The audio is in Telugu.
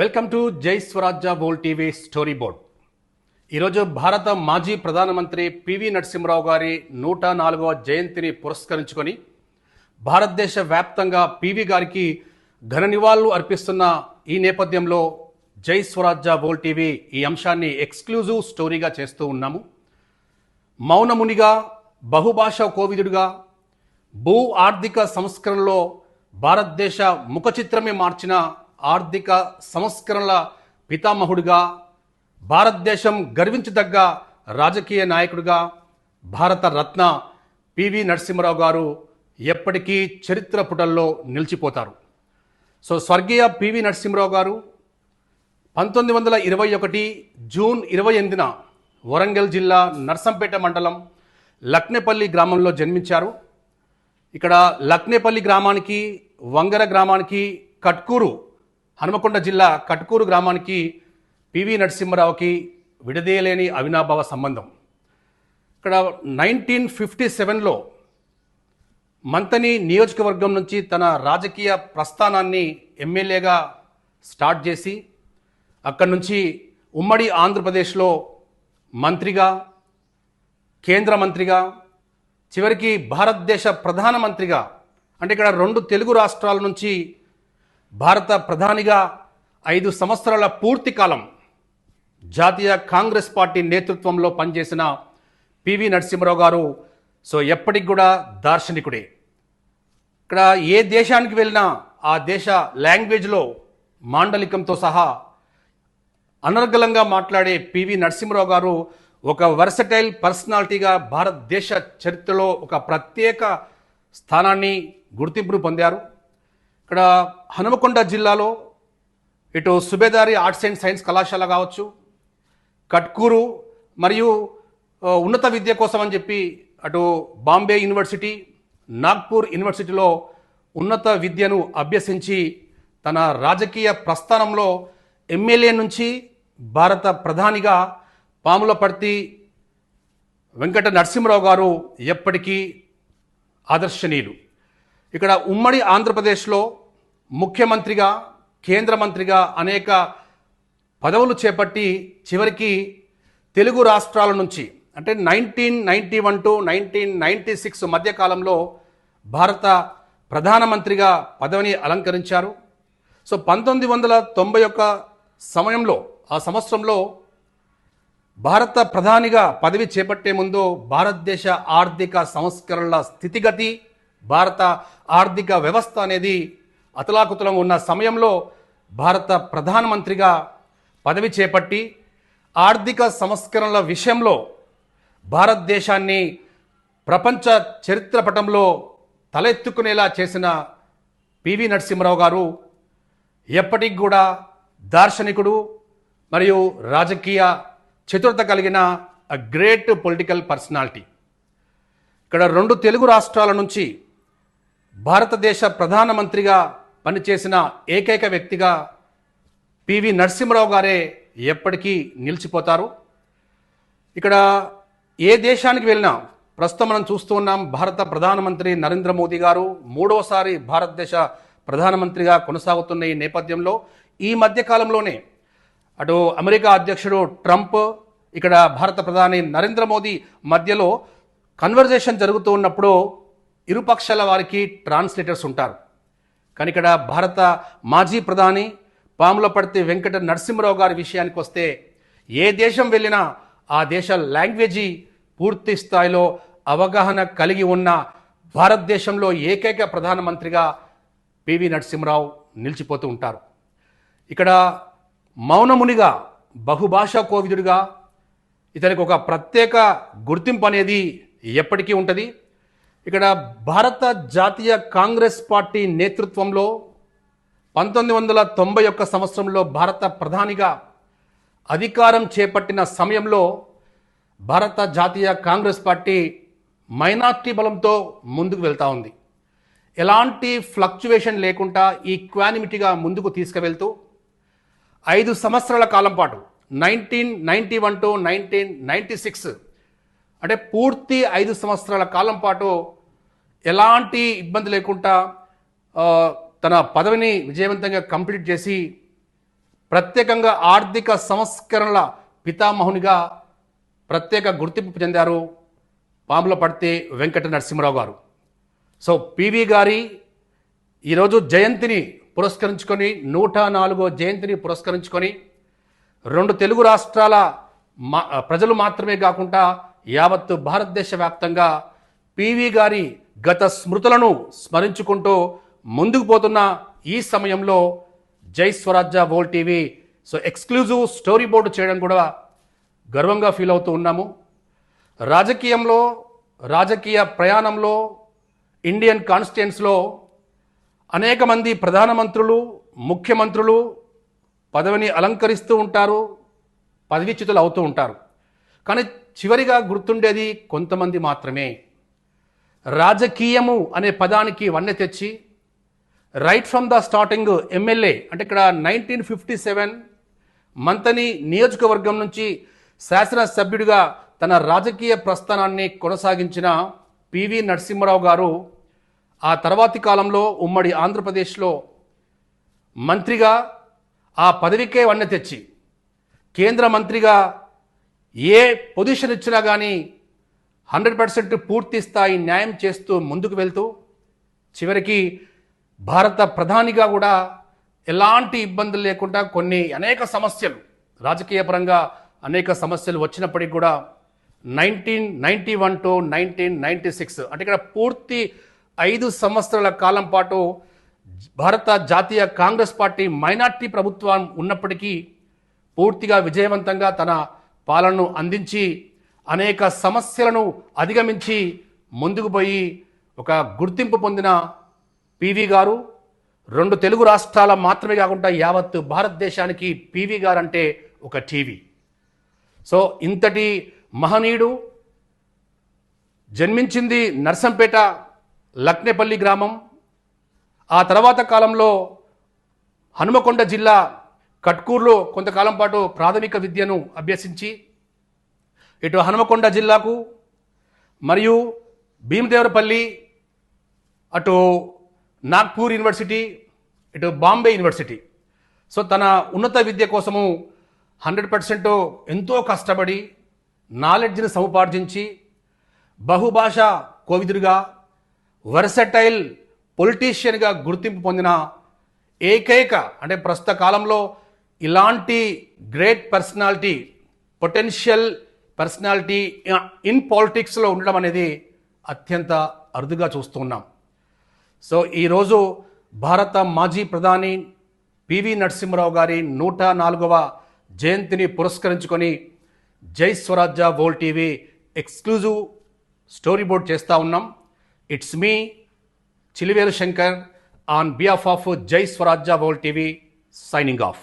వెల్కమ్ టు జై స్వరాజ్య బోల్ టీవీ స్టోరీ బోర్డ్. ఈరోజు భారత మాజీ ప్రధానమంత్రి పివి నరసింహరావు గారి నూట నాలుగవ జయంతిని పురస్కరించుకొని భారతదేశ వ్యాప్తంగా పివి గారికి ఘన నివాళులు అర్పిస్తున్న ఈ నేపథ్యంలో జై స్వరాజ్య బోల్ టీవీ ఈ అంశాన్ని ఎక్స్క్లూజివ్ స్టోరీగా చేస్తూ ఉన్నాము. మౌనమునిగా బహుభాష కోవిదుడిగా భూ ఆర్థిక సంస్కరణలో భారతదేశ ముఖచిత్రమే మార్చిన ఆర్థిక సంస్కరణల పితామహుడిగా భారతదేశం గర్వించదగ్గ రాజకీయ నాయకుడిగా భారత రత్న పివి నరసింహరావు గారు ఎప్పటికీ చరిత్ర పుటల్లో నిలిచిపోతారు. సో స్వర్గీయ పివి నరసింహరావు గారు పంతొమ్మిది వందల ఇరవై ఒకటి జూన్ ఇరవై ఎనిమిదిన వరంగల్ జిల్లా నర్సంపేట మండలం లక్నేపల్లి గ్రామంలో జన్మించారు. ఇక్కడ లక్నేపల్లి గ్రామానికి వంగర గ్రామానికి కట్కూరు హనుమకొండ జిల్లా కట్కూరు గ్రామానికి పివి నరసింహరావుకి విడదీయలేని అవినాభావ సంబంధం. ఇక్కడ నైన్టీన్ ఫిఫ్టీ సెవెన్లో మంతని నియోజకవర్గం నుంచి తన రాజకీయ ప్రస్థానాన్ని ఎమ్మెల్యేగా స్టార్ట్ చేసి అక్కడి నుంచి ఉమ్మడి ఆంధ్రప్రదేశ్లో మంత్రిగా కేంద్ర మంత్రిగా చివరికి భారతదేశ ప్రధానమంత్రిగా అంటే ఇక్కడ రెండు తెలుగు రాష్ట్రాల నుంచి భారత ప్రధానిగా ఐదు సంవత్సరాల పూర్తి కాలం జాతీయ కాంగ్రెస్ పార్టీ నేతృత్వంలో పనిచేసిన పివి నరసింహరావు గారు సో ఎప్పటికి కూడా దార్శనికుడే. ఇక్కడ ఏ దేశానికి వెళ్ళినా ఆ దేశ లాంగ్వేజ్లో మాండలికంతో సహా అనర్గళంగా మాట్లాడే పివి నరసింహరావు గారు ఒక వర్సటైల్ పర్సనాలిటీగా భారతదేశ చరిత్రలో ఒక ప్రత్యేక స్థానాన్ని గుర్తింపును పొందారు. ఇక్కడ హనుమకొండ జిల్లాలో ఇటు సుబేదారి ఆర్ట్స్ అండ్ సైన్స్ కళాశాల కావచ్చు కట్కూరు మరియు ఉన్నత విద్య కోసం అని చెప్పి అటు బాంబే యూనివర్సిటీ నాగ్పూర్ యూనివర్సిటీలో ఉన్నత విద్యను అభ్యసించి తన రాజకీయ ప్రస్థానంలో ఎమ్మెల్యే నుంచి భారత ప్రధానిగా పాములపర్తి వెంకట నరసింహరావు గారు ఎప్పటికీ ఆదర్శనీయులు. ఇక్కడ ఉమ్మడి ఆంధ్రప్రదేశ్లో ముఖ్యమంత్రిగా కేంద్ర మంత్రిగా అనేక పదవులు చేపట్టి చివరికి తెలుగు రాష్ట్రాల నుంచి అంటే nineteen ninety one to nineteen ninety six మధ్యకాలంలో భారత ప్రధానమంత్రిగా పదవిని అలంకరించారు. సో పంతొమ్మిది వందల తొంభై ఒక్క సమయంలో ఆ సంవత్సరంలో భారత ప్రధానిగా పదవి చేపట్టే ముందు భారతదేశ ఆర్థిక సంస్కరణల స్థితిగతి భారత ఆర్థిక వ్యవస్థ అనేది అతలాకుతలం ఉన్న సమయంలో భారత ప్రధానమంత్రిగా పదవి చేపట్టి ఆర్థిక సంస్కరణల విషయంలో భారతదేశాన్ని ప్రపంచ చరిత్ర పటంలో తలెత్తుకునేలా చేసిన పివి నరసింహరావు గారు ఎప్పటికి కూడా దార్శనికుడు మరియు రాజకీయ చతురత కలిగిన అ గ్రేట్ పొలిటికల్ పర్సనాలిటీ ఇక్కడ రెండు తెలుగు రాష్ట్రాల నుంచి భారతదేశ ప్రధానమంత్రిగా పనిచేసిన ఏకైక వ్యక్తిగా పివి నరసింహరావు గారే ఎప్పటికీ నిలిచిపోతారు. ఇక్కడ ఏ దేశానికి వెళ్ళినా ప్రస్తుతం మనం చూస్తూ ఉన్నాం భారత ప్రధానమంత్రి నరేంద్ర మోదీ గారు మూడవసారి భారతదేశ ప్రధానమంత్రిగా కొనసాగుతున్న ఈ నేపథ్యంలో ఈ మధ్యకాలంలోనే అటు అమెరికా అధ్యక్షుడు ట్రంప్ ఇక్కడ భారత ప్రధాని నరేంద్ర మోదీ మధ్యలో కన్వర్జేషన్ జరుగుతూ ఉన్నప్పుడు ఇరుపక్షాల వారికి ట్రాన్స్లేటర్స్ ఉంటారు. కానీ ఇక్కడ భారత మాజీ ప్రధాని పాములపర్తి వెంకట నరసింహరావు గారి విషయానికి వస్తే ఏ దేశం వెళ్ళినా ఆ దేశ లాంగ్వేజీ పూర్తి స్థాయిలో అవగాహన కలిగి ఉన్న భారతదేశంలో ఏకైక ప్రధానమంత్రిగా పివి నరసింహరావు నిలిచిపోతూ ఉంటారు. ఇక్కడ మౌనమునిగా బహుభాషా కోవిదుడిగా ఇతనికి ఒక ప్రత్యేక గుర్తింపు అనేది ఎప్పటికీ ఉంటుంది. ఇక్కడ భారత జాతీయ కాంగ్రెస్ పార్టీ నేతృత్వంలో పంతొమ్మిది వందల తొంభై ఒక్క సంవత్సరంలో భారత ప్రధానిగా అధికారం చేపట్టిన సమయంలో భారత జాతీయ కాంగ్రెస్ పార్టీ మైనార్టీ బలంతో ముందుకు వెళ్తా ఉంది. ఎలాంటి ఫ్లక్చువేషన్ లేకుండా ఈక్వానిమిటీగా ముందుకు తీసుకువెళ్తూ ఐదు సంవత్సరాల కాలం పాటు nineteen ninety one to nineteen ninety six అంటే పూర్తి ఐదు సంవత్సరాల కాలం పాటు ఎలాంటి ఇబ్బంది లేకుండా తన పదవిని విజయవంతంగా కంప్లీట్ చేసి ప్రత్యేకంగా ఆర్థిక సంస్కరణల పితామహునిగా ప్రత్యేక గుర్తింపు చెందారు పాముల పడితే వెంకట నరసింహరావు గారు. సో పివి గారి ఈరోజు జయంతిని పురస్కరించుకొని నూట నాలుగో జయంతిని పురస్కరించుకొని రెండు తెలుగు రాష్ట్రాల మా ప్రజలు మాత్రమే కాకుండా యావత్తు భారతదేశ వ్యాప్తంగా పివి గారి గత స్మృతులను స్మరించుకుంటూ ముందుకు పోతున్న ఈ సమయంలో జై స్వరాజ్య వోల్ TV. So exclusive story board చేయడం కూడా గర్వంగా ఫీల్ అవుతూ ఉన్నాము. రాజకీయంలో రాజకీయ ప్రయాణంలో ఇండియన్ కాన్స్టిట్యున్స్లో అనేక మంది ప్రధానమంత్రులు ముఖ్యమంత్రులు పదవిని అలంకరిస్తూ ఉంటారు పదవీచ్యుతులు అవుతూ ఉంటారు. కానీ చివరిగా గుర్తుండేది కొంతమంది మాత్రమే. రాజకీయము అనే పదానికి వన్నె తెచ్చి right from the starting MLA అంటే ఇక్కడ నైన్టీన్ ఫిఫ్టీ సెవెన్ మంతని నియోజకవర్గం నుంచి శాసనసభ్యుడిగా తన రాజకీయ ప్రస్థానాన్ని కొనసాగించిన పివి నరసింహరావు గారు ఆ తర్వాతి కాలంలో ఉమ్మడి ఆంధ్రప్రదేశ్లో మంత్రిగా ఆ పదవికే వన్నె తెచ్చి కేంద్ర మంత్రిగా ఏ పొజిషన్ ఇచ్చినా కానీ హండ్రెడ్ పర్సెంట్ పూర్తి స్థాయి న్యాయం చేస్తూ ముందుకు వెళ్తూ చివరికి భారత ప్రధానిగా కూడా ఎలాంటి ఇబ్బందులు లేకుండా కొన్ని అనేక సమస్యలు రాజకీయ పరంగా అనేక సమస్యలు వచ్చినప్పటికీ కూడా nineteen ninety one to nineteen ninety six అంటే ఇక్కడ పూర్తి ఐదు సంవత్సరాల కాలం పాటు భారత జాతీయ కాంగ్రెస్ పార్టీ మైనార్టీ ప్రభుత్వం ఉన్నప్పటికీ పూర్తిగా విజయవంతంగా తన పాలనను అందించి అనేక సమస్యలను అధిగమించి ముందుకు పోయి ఒక గుర్తింపు పొందిన పివి గారు. రెండు తెలుగు రాష్ట్రాల మాత్రమే కాకుండా యావత్తు భారతదేశానికి పివి గారు అంటే ఒక టీవీ. సో ఇంతటి మహనీయుడు జన్మించింది నర్సంపేట లక్నేపల్లి గ్రామం. ఆ తర్వాత కాలంలో హనుమకొండ జిల్లా కట్కూర్లో కొంతకాలం పాటు ప్రాథమిక విద్యను అభ్యసించి ఇటు హనుమకొండ జిల్లాకు మరియు భీమదేవరపల్లి అటు నాగ్పూర్ యూనివర్సిటీ ఇటు బాంబే యూనివర్సిటీ. సో తన ఉన్నత విద్య కోసము హండ్రెడ్ పర్సెంట్ ఎంతో కష్టపడి నాలెడ్జ్ని సముపార్జించి బహుభాష కోవిదుడిగా వర్సటైల్ పొలిటీషియన్గా గుర్తింపు పొందిన ఏకైక అంటే ప్రస్తుత కాలంలో ఇలాంటి great personality potential personality in పాలిటిక్స్లో ఉండడం అనేది అత్యంత అరుదుగా చూస్తున్నాం సో ఈరోజు భారత మాజీ ప్రధాని పివి నరసింహరావు గారి నూట నాలుగవ జయంతిని పురస్కరించుకొని జై స్వరాజ్య వోల్ టీవీ ఎక్స్క్లూజివ్ స్టోరీ బోర్డ్ చేస్తూ ఉన్నాం. It's me Chiluvelu Shankar on behalf of Jai Swarajya whole TV signing off